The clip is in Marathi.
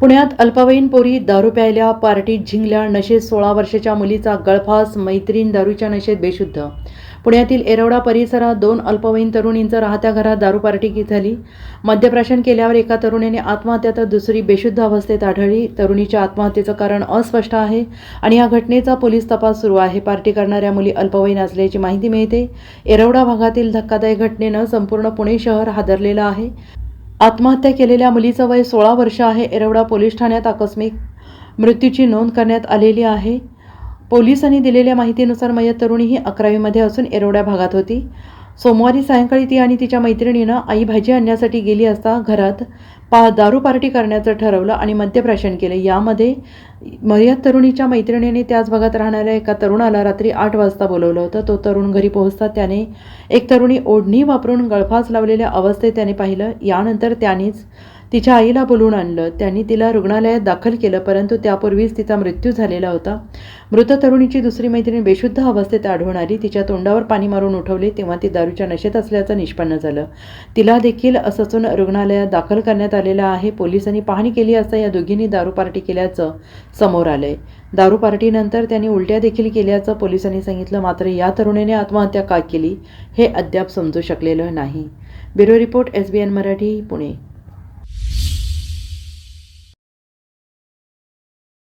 पुण्यात अल्पवयीन पोरी दारू प्यायल्या पार्टीत झिंगल्या नशेत सोळा वर्षाच्या मुलीचा गळफास मैत्रीण दारूच्या नशेत बेशुद्ध. पुण्यातील एरवडा परिसरात दोन अल्पवयीन तरुणींचं राहत्या घरात दारू पार्टी झाली? मद्यप्राशन केल्यावर एका तरुणीने आत्महत्या तर दुसरी बेशुद्ध अवस्थेत आढळली. तरुणीच्या आत्महत्येचं कारण अस्पष्ट आहे आणि या घटनेचा पोलीस तपास सुरू आहे. पार्टी करणाऱ्या मुली अल्पवयीन असल्याची माहिती मिळते. एरवडा भागातील धक्कादायक घटनेनं संपूर्ण पुणे शहर हादरलेलं आहे. आत्महत्या केलेल्या मुलीचं वय सोळा वर्ष आहे. एरवडा पोलीस ठाण्यात आकस्मिक मृत्यूची नोंद करण्यात आलेली आहे. पोलिसांनी दिलेल्या माहितीनुसार मयत तरुणी ही अकरावीमध्ये असून एरवड्या भागात होती. सोमवारी सायंकाळी ती आणि तिच्या मैत्रिणीनं आई भाजी आणण्यासाठी गेली असता घरात पा दारू पार्टी करण्याचं ठरवलं आणि मद्यप्राशन केलं. यामध्ये मयत तरुणीच्या मैत्रिणीने त्याच भागात राहणाऱ्या एका तरुणाला रात्री आठ वाजता बोलवलं होतं. तो तरुण घरी पोहोचता त्याने एक तरुणी ओढणी वापरून गळफास लावलेल्या अवस्थेत त्याने पाहिलं. यानंतर त्यानेच तिच्या आईला बोलवून आणलं. त्यांनी तिला रुग्णालयात दाखल केलं परंतु त्यापूर्वीच तिचा मृत्यू झालेला होता. मृत तरुणीची दुसरी मैत्रीण बेशुद्ध अवस्थेत आढळून आली. तिच्या तोंडावर पाणी मारून उठवले तेव्हा ती दारूच्या नशेत असल्याचं निष्पन्न झालं. तिला देखील असचून रुग्णालयात दाखल करण्यात आलेलं आहे. पोलिसांनी पाहणी केली असता या दोघींनी दारू पार्टी केल्याचं समोर आलंय दारू पार्टीनंतर त्यांनी उलट्या देखील केल्याचं पोलिसांनी सांगितलं. मात्र या तरुणीने आत्महत्या का केली हे अद्याप समजू शकलेलं नाही. Bureau report S B N Marathi Pune.